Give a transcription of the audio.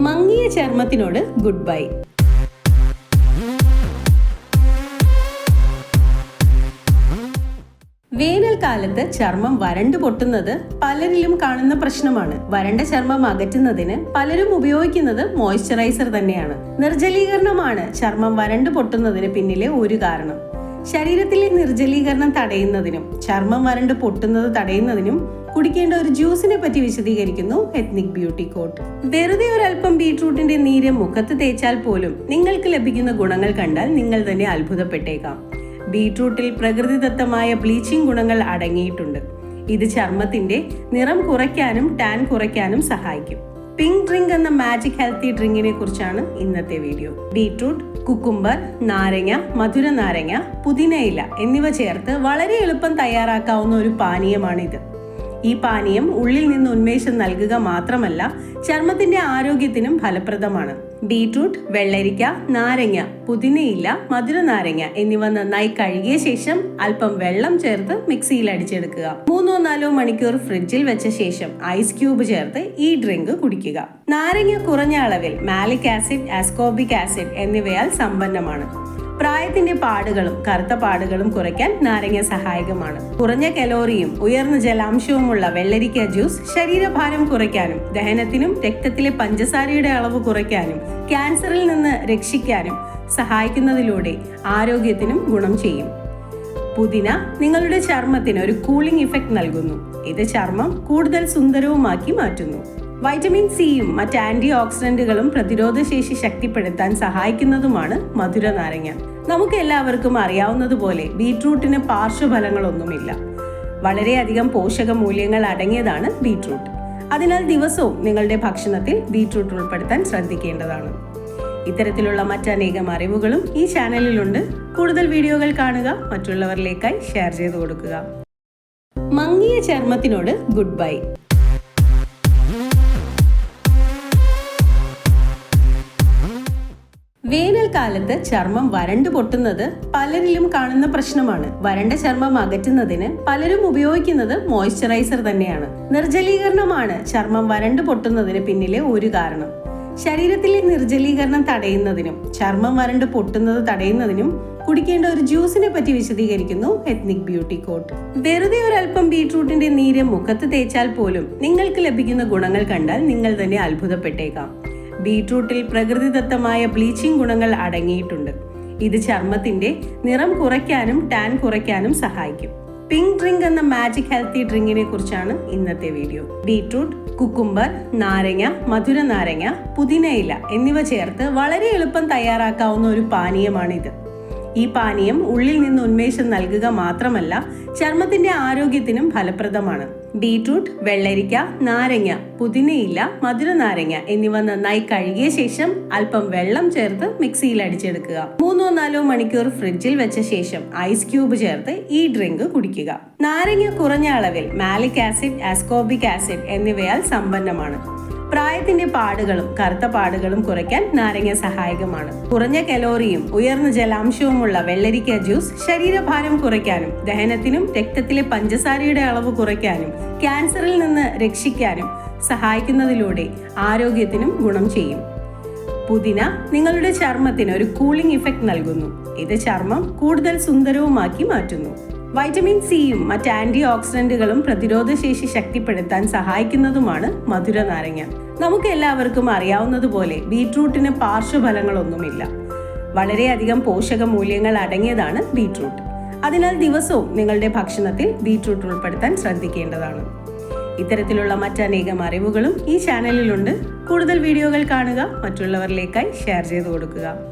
മങ്ങിയ ചർമ്മത്തിനോട് good bye. വേനൽക്കാലത്ത് ചർമ്മം വരണ്ടു പൊട്ടുന്നത് പലരിലും കാണുന്ന പ്രശ്നമാണ്. വരണ്ട ചർമ്മം അകറ്റുന്നതിന് പലരും ഉപയോഗിക്കുന്നത് മോയ്സ്ചറൈസർ തന്നെയാണ്. നിർജലീകരണമാണ് ചർമ്മം വരണ്ടു പൊട്ടുന്നതിന് പിന്നിലെ ഒരു കാരണം. ശരീരത്തിലെ നിർജലീകരണം തടയുന്നതിനും ചർമ്മം വരണ്ട് പൊട്ടുന്നത് തടയുന്നതിനും കുടിക്കേണ്ട ഒരു ജ്യൂസിനെ പറ്റി വിശദീകരിക്കുന്നു എത്നിക് ബ്യൂട്ടി കോട്ട് വെറുതെ ഒരല്പം ബീട്രൂട്ടിന്റെ നീര് മുഖത്ത് തേച്ചാൽ പോലും നിങ്ങൾക്ക് ലഭിക്കുന്ന ഗുണങ്ങൾ കണ്ടാൽ നിങ്ങൾ തന്നെ അത്ഭുതപ്പെട്ടേക്കാം. ബീട്രൂട്ടിൽ പ്രകൃതിദത്തമായ ബ്ലീച്ചിങ് ഗുണങ്ങൾ അടങ്ങിയിട്ടുണ്ട്. ഇത് ചർമ്മത്തിന്റെ നിറം കുറയ്ക്കാനും ടാൻ കുറയ്ക്കാനും സഹായിക്കും. പിങ്ക് ഡ്രിങ്ക് എന്ന മാജിക് ഹെൽത്തി ഡ്രിങ്കിനെ കുറിച്ചാണ് ഇന്നത്തെ വീഡിയോ ബീട്രൂട്ട് കുക്കുംബർ നാരങ്ങ മധുര നാരങ്ങ പുതിനയില എന്നിവ ചേർത്ത് വളരെ എളുപ്പം തയ്യാറാക്കാവുന്ന ഒരു പാനീയമാണിത്. ഈ പാനീയം ഉള്ളിൽ നിന്ന് ഉന്മേഷം നൽകുക മാത്രമല്ല ചർമ്മത്തിന്റെ ആരോഗ്യത്തിനും ഫലപ്രദമാണ്. ബീട്രൂട്ട് വെള്ളരിക്ക നാരങ്ങ പുതിനയില്ല മധുര നാരങ്ങ എന്നിവ നന്നായി കഴുകിയ ശേഷം അല്പം വെള്ളം ചേർത്ത് മിക്സിയിൽ അടിച്ചെടുക്കുക. മൂന്നോ നാലോ മണിക്കൂർ ഫ്രിഡ്ജിൽ വെച്ച ശേഷം ഐസ് ക്യൂബ് ചേർത്ത് ഈ ഡ്രിങ്ക് കുടിക്കുക. നാരങ്ങ കുറഞ്ഞ അളവിൽ മാലിക് ആസിഡ് ആസ്കോബിക് ആസിഡ് എന്നിവയാൽ സമ്പന്നമാണ്. പ്രായത്തിന്റെ പാടുകളും കറുത്ത പാടുകളും കുറയ്ക്കാൻ നാരങ്ങ സഹായകമാണ്. കുറഞ്ഞ കലോറിയും ഉയർന്ന ജലാംശവുമുള്ള വെള്ളരിക്ക ജ്യൂസ് ശരീരഭാരം കുറയ്ക്കാനും ദഹനത്തിനും രക്തത്തിലെ പഞ്ചസാരയുടെ അളവ് കുറയ്ക്കാനും ക്യാൻസറിൽ നിന്ന് രക്ഷിക്കാനും സഹായിക്കുന്നതിലൂടെ ആരോഗ്യത്തിനും ഗുണം ചെയ്യും. പുതിന നിങ്ങളുടെ ചർമ്മത്തിന് ഒരു കൂളിംഗ് ഇഫക്റ്റ് നൽകുന്നു. ഇത് ചർമ്മം കൂടുതൽ സുന്ദരവുമാക്കി മാറ്റുന്നു. വൈറ്റമിൻ സിയും മറ്റ് ആന്റി ഓക്സിഡന്റുകളും പ്രതിരോധശേഷി ശക്തിപ്പെടുത്താൻ സഹായിക്കുന്നതുമാണ് മധുര നാരങ്ങ നമുക്ക് എല്ലാവർക്കും അറിയാവുന്നതുപോലെ ബീട്രൂട്ടിന് പാർശ്വഫലങ്ങളൊന്നുമില്ല. വളരെയധികം പോഷക മൂല്യങ്ങൾ അടങ്ങിയതാണ് ബീട്രൂട്ട്. അതിനാൽ ദിവസവും നിങ്ങളുടെ ഭക്ഷണത്തിൽ ബീട്രൂട്ട് ഉൾപ്പെടുത്താൻ ശ്രദ്ധിക്കേണ്ടതാണ്. ഇത്തരത്തിലുള്ള മറ്റനേകം അറിവുകളും ഈ ചാനലിലുണ്ട്. കൂടുതൽ വീഡിയോകൾ കാണുക മറ്റുള്ളവരിലേക്കായി ഷെയർ ചെയ്തു കൊടുക്കുക. മങ്ങിയ ചർമ്മത്തിനോട് ഗുഡ് ബൈ. വേനൽക്കാലത്ത് ചർമ്മം വരണ്ടു പൊട്ടുന്നത് പലരിലും കാണുന്ന പ്രശ്നമാണ്. വരണ്ട ചർമ്മം അകറ്റുന്നതിന് പലരും ഉപയോഗിക്കുന്നത് മോയ്സ്ചറൈസർ തന്നെയാണ്. നിർജലീകരണമാണ് ചർമ്മം വരണ്ടു പൊട്ടുന്നതിന് പിന്നിലെ ഒരു കാരണം. ശരീരത്തിലെ നിർജലീകരണം തടയുന്നതിനും ചർമ്മം വരണ്ട് പൊട്ടുന്നത് തടയുന്നതിനും കുടിക്കേണ്ട ഒരു ജ്യൂസിനെ പറ്റി വിശദീകരിക്കുന്നു എത്നിക് ബ്യൂട്ടി കോട്ട് വെറുതെ ഒരല്പം ബീട്രൂട്ടിന്റെ നീര് മുഖത്ത് തേച്ചാൽ പോലും നിങ്ങൾക്ക് ലഭിക്കുന്ന ഗുണങ്ങൾ കണ്ടാൽ നിങ്ങൾ തന്നെ അത്ഭുതപ്പെട്ടേക്കാം. ബീട്രൂട്ടിൽ പ്രകൃതിദത്തമായ ബ്ലീച്ചിങ് ഗുണങ്ങൾ അടങ്ങിയിട്ടുണ്ട്. ഇത് ചർമ്മത്തിന്റെ നിറം കുറയ്ക്കാനും ടാൻ കുറയ്ക്കാനും സഹായിക്കും. പിങ്ക് ഡ്രിങ്ക് എന്ന മാജിക് ഹെൽത്തി ഡ്രിങ്കിനെ കുറിച്ചാണ് ഇന്നത്തെ വീഡിയോ. ബീട്രൂട്ട് കുക്കുംബർ നാരങ്ങ മധുര നാരങ്ങ പുതിനയില എന്നിവ ചേർത്ത് വളരെ എളുപ്പം തയ്യാറാക്കാവുന്ന ഒരു പാനീയമാണിത്. ഈ പാനീയം ഉള്ളിൽ നിന്ന് ഉന്മേഷം നൽകുക മാത്രമല്ല ചർമ്മത്തിന്റെ ആരോഗ്യത്തിനും ഫലപ്രദമാണ്. ബീട്രൂട്ട് വെള്ളരിക്ക നാരങ്ങ പുതിനയില്ല മധുര നാരങ്ങ എന്നിവ നന്നായി കഴുകിയ ശേഷം അല്പം വെള്ളം ചേർത്ത് മിക്സിയിൽ അടിച്ചെടുക്കുക. മൂന്നോ നാലോ മണിക്കൂർ ഫ്രിഡ്ജിൽ വെച്ച ശേഷം ഐസ് ക്യൂബ് ചേർത്ത് ഈ ഡ്രിങ്ക് കുടിക്കുക. നാരങ്ങ കുറഞ്ഞ അളവിൽ മാലിക് ആസിഡ് ആസ്കോബിക് ആസിഡ് എന്നിവയാൽ സമ്പന്നമാണ്. പ്രായത്തിന്റെ പാടുകളും കറുത്ത പാടുകളും കുറയ്ക്കാൻ നാരങ്ങ സഹായകമാണ്. കുറഞ്ഞ കലോറിയും ഉയർന്ന ജലാംശവുമുള്ള വെള്ളരിക്ക ജ്യൂസ് ശരീരഭാരം കുറയ്ക്കാനും ദഹനത്തിനും രക്തത്തിലെ പഞ്ചസാരയുടെ അളവ് കുറയ്ക്കാനും ക്യാൻസറിൽ നിന്ന് രക്ഷിക്കാനും സഹായിക്കുന്നതിലൂടെ ആരോഗ്യത്തിനും ഗുണം ചെയ്യും. പുതിന നിങ്ങളുടെ ചർമ്മത്തിന് ഒരു കൂളിംഗ് ഇഫക്റ്റ് നൽകുന്നു. ഇത് ചർമ്മം കൂടുതൽ സുന്ദരവുമാക്കി മാറ്റുന്നു. വൈറ്റമിൻ സിയും മറ്റ് ആന്റി ഓക്സിഡന്റുകളും പ്രതിരോധശേഷി ശക്തിപ്പെടുത്താൻ സഹായിക്കുന്നതുമാണ് മധുര നാരങ്ങ. നമുക്ക് എല്ലാവർക്കും അറിയാവുന്നതുപോലെ ബീട്രൂട്ടിന് പാർശ്വഫലങ്ങളൊന്നുമില്ല. വളരെയധികം പോഷക മൂല്യങ്ങൾ അടങ്ങിയതാണ് ബീട്രൂട്ട്. അതിനാൽ ദിവസവും നിങ്ങളുടെ ഭക്ഷണത്തിൽ ബീട്രൂട്ട് ഉൾപ്പെടുത്താൻ ശ്രദ്ധിക്കേണ്ടതാണ്. ഇത്തരത്തിലുള്ള മറ്റനേകം അറിവുകളും ഈ ചാനലിലുണ്ട്. കൂടുതൽ വീഡിയോകൾ കാണുക മറ്റുള്ളവരിലേക്കായി ഷെയർ ചെയ്തു കൊടുക്കുക.